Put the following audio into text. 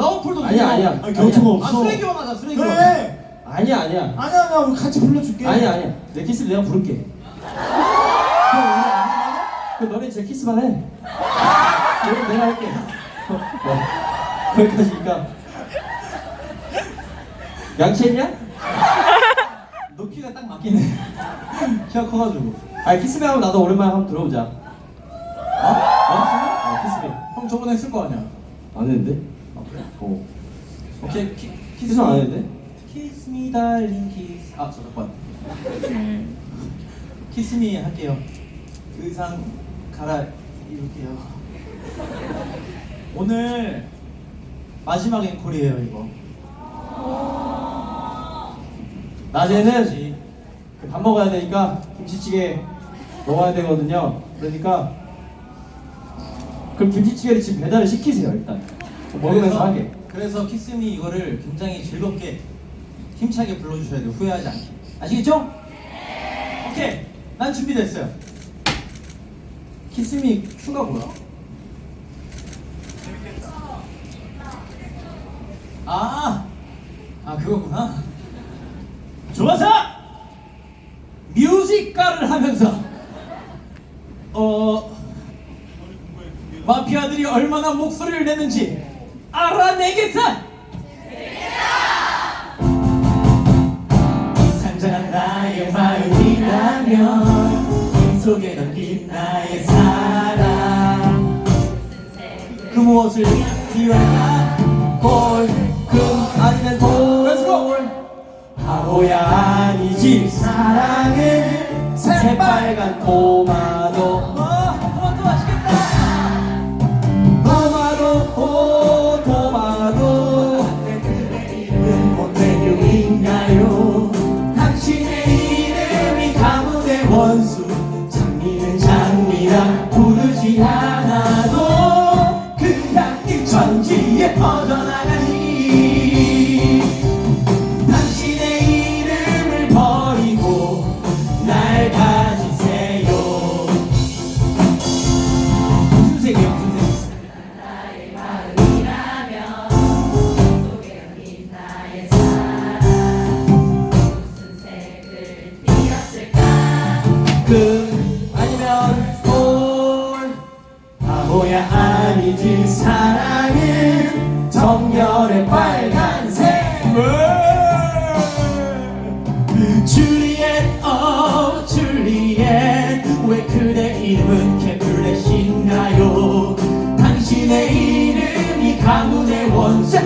러브풀도 아니야. 아니야. 아니, 아니야. 없어. 아 쓰레기왕 하자 쓰레기왕 그래. 아니야 아니야 아니야 아니야 우리 같이 불러줄게. 아니야 아니야 내 키스를 내가 부를게 그럼 우리 안 한다고? 그 너네 진짜 키스만 해 이거 내가 할게 어, 네. 거기까지니까 양치했냐? 너 키가 딱 맞긴 해 키가 커가지고 아니 키스맨 하면 나도 오랜만에 한번 들어보자 어? 어 키스맨 형 저번에 했을 거 아니야 안 했는데? 어 오케이 키, 키스는 안 했는데? 키스미 달링 키스 아 잠깐만 키스미 할게요 의상 갈아 입을게요 오늘 마지막 앵콜이에요 이거 낮에는 그밥 먹어야 되니까 김치찌개 먹어야 되거든요. 그러니까 그럼 김치찌개를 지금 배달을 시키세요 일단. 먹으면서 하게. 그래서 키스미 이거를 굉장히 즐겁게 힘차게 불러주셔야 돼요 후회하지 않게 아시겠죠? 오케이 난 준비됐어요 키스미 큐가 뭐야? 아, 아 그거구나. 좋아서 뮤직가를 하면서 어 마피아들이 얼마나 목소리를 내는지 알아내겠어. 상장한 나의 마음이라면 속에 담긴 나의 사랑. 그 무엇을 피워야 볼금 아니면 돌 바보야 아니지. 사랑은 새빨간 토마토 바보야 아니지. 사랑은 정열의 빨간색. 줄리엣 어 줄리엣 왜 그대 이름은 캐플렛인가요? 당신의 이름이 가문의 원수